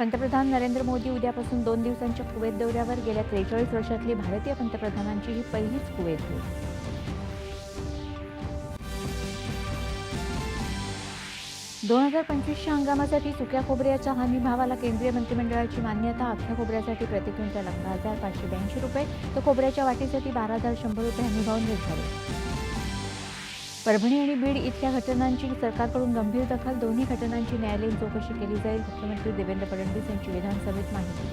पंतप्रधान नरेंद्र मोदी उद्यापासून दोन दिवसांच्या कुवेत दौऱ्यावर गेल्या त्रेचाळीस वर्षातली भारतीय पंतप्रधानांची ही पहिलीच कुवेत भेट दोन हजार पंचवीसच्या हंगामासाठी सुक्या खोबऱ्याच्या हमी भावाला केंद्रीय मंत्रिमंडळाची मान्यता अख्ख्या खोबऱ्यासाठी प्रति क्विंटल अकरा हजार पाचशे ब्याऐंशी रुपये. तर खोबऱ्याच्या वाटीसाठी बारा हजार शंभर रुपये हमीभाव निर्धारित. परभणी आणि बीड इथल्या घटनांची सरकारकडून गंभीर दखल दोन्ही घटनांची न्यायालयीन चौकशी केली जाईल मुख्यमंत्री देवेंद्र फडणवीस यांची विधानसभेत माहिती.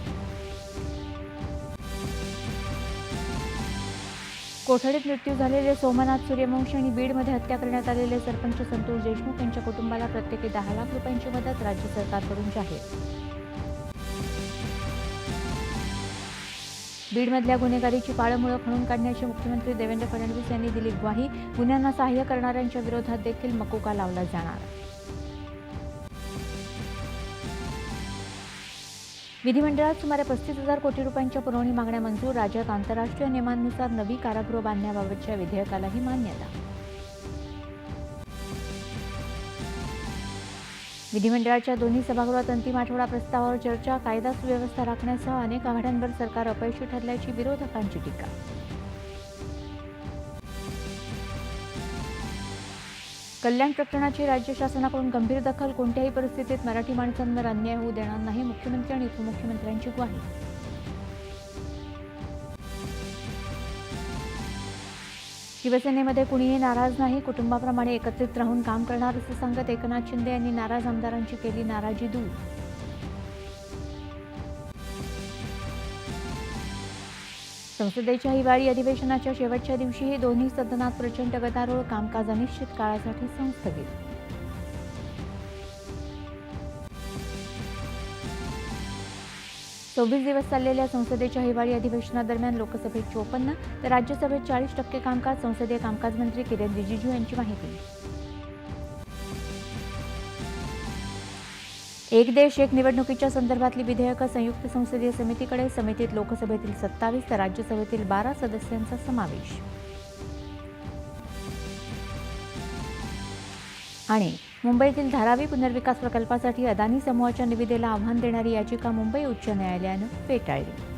कोठडीत मृत्यू झालेले सोमनाथ सूर्यवंशी आणि बीडमध्ये हत्या करण्यात आलेले सरपंच संतोष देशमुख यांच्या कुटुंबाला प्रत्येकी दहा लाख रुपयांची मदत राज्य सरकारकडून जाहीर बीडमधल्या गुन्हेगारीची पाळंमुळं खणून काढण्याची मुख्यमंत्री देवेंद्र फडणवीस यांनी दिली ग्वाही. गुन्ह्यांना सहाय्य करणाऱ्यांच्या विरोधात देखील मकोका लावला जाणार. विधिमंडळात सुमारे पस्तीस हजार कोटी रुपयांच्या पुरवणी मागण्या मंजूर. राज्यात आंतरराष्ट्रीय नियमांनुसार नवी कारागृह बांधण्याबाबतच्या विधेयकालाही मान्यता. विधिमंडळाच्या दोन्ही सभागृहात अंतिम आठवडा प्रस्तावावर चर्चा कायदा सुव्यवस्था राखण्यासह अनेक आघाड्यांवर सरकार अपयशी ठरल्याची विरोधकांची टीका. कल्याण प्रकरणाची राज्य शासनाकडून गंभीर दखल कोणत्याही परिस्थितीत मराठी माणसांवर अन्याय होऊ देणार नाही मुख्यमंत्री आणि उपमुख्यमंत्र्यांची ग्वाही. शिवसेनेमध्ये कुणीही नाराज नाही कुटुंबाप्रमाणे एकत्रित राहून काम करणार असं सांगत एकनाथ शिंदे यांनी नाराज आमदारांची केली नाराजी दूर. संसदेच्या हिवाळी अधिवेशनाच्या शेवटच्या दिवशीही दोन्ही सदनात प्रचंड गदारोळ कामकाज अनिश्चित काळासाठी संस्थगित. सव्वीस दिवस चाललेल्या संसदेच्या हिवाळी अधिवेशनादरम्यान लोकसभेत चोपन्न तर राज्यसभेत चाळीस टक्के कामकाज संसदीय कामकाज मंत्री किरेन रिजिजू यांची माहिती. एक देश एक निवडणुकीच्या संदर्भातली विधेयकं संयुक्त संसदीय समितीकडे समितीत लोकसभेतील सत्तावीस तर राज्यसभेतील बारा सदस्यांचा समावेश. आणि मुंबईतील धारावी पुनर्विकास प्रकल्पासाठी अदानी समूहाच्या निविदेला आव्हान देणारी याचिका मुंबई उच्च न्यायालयानं फेटाळली.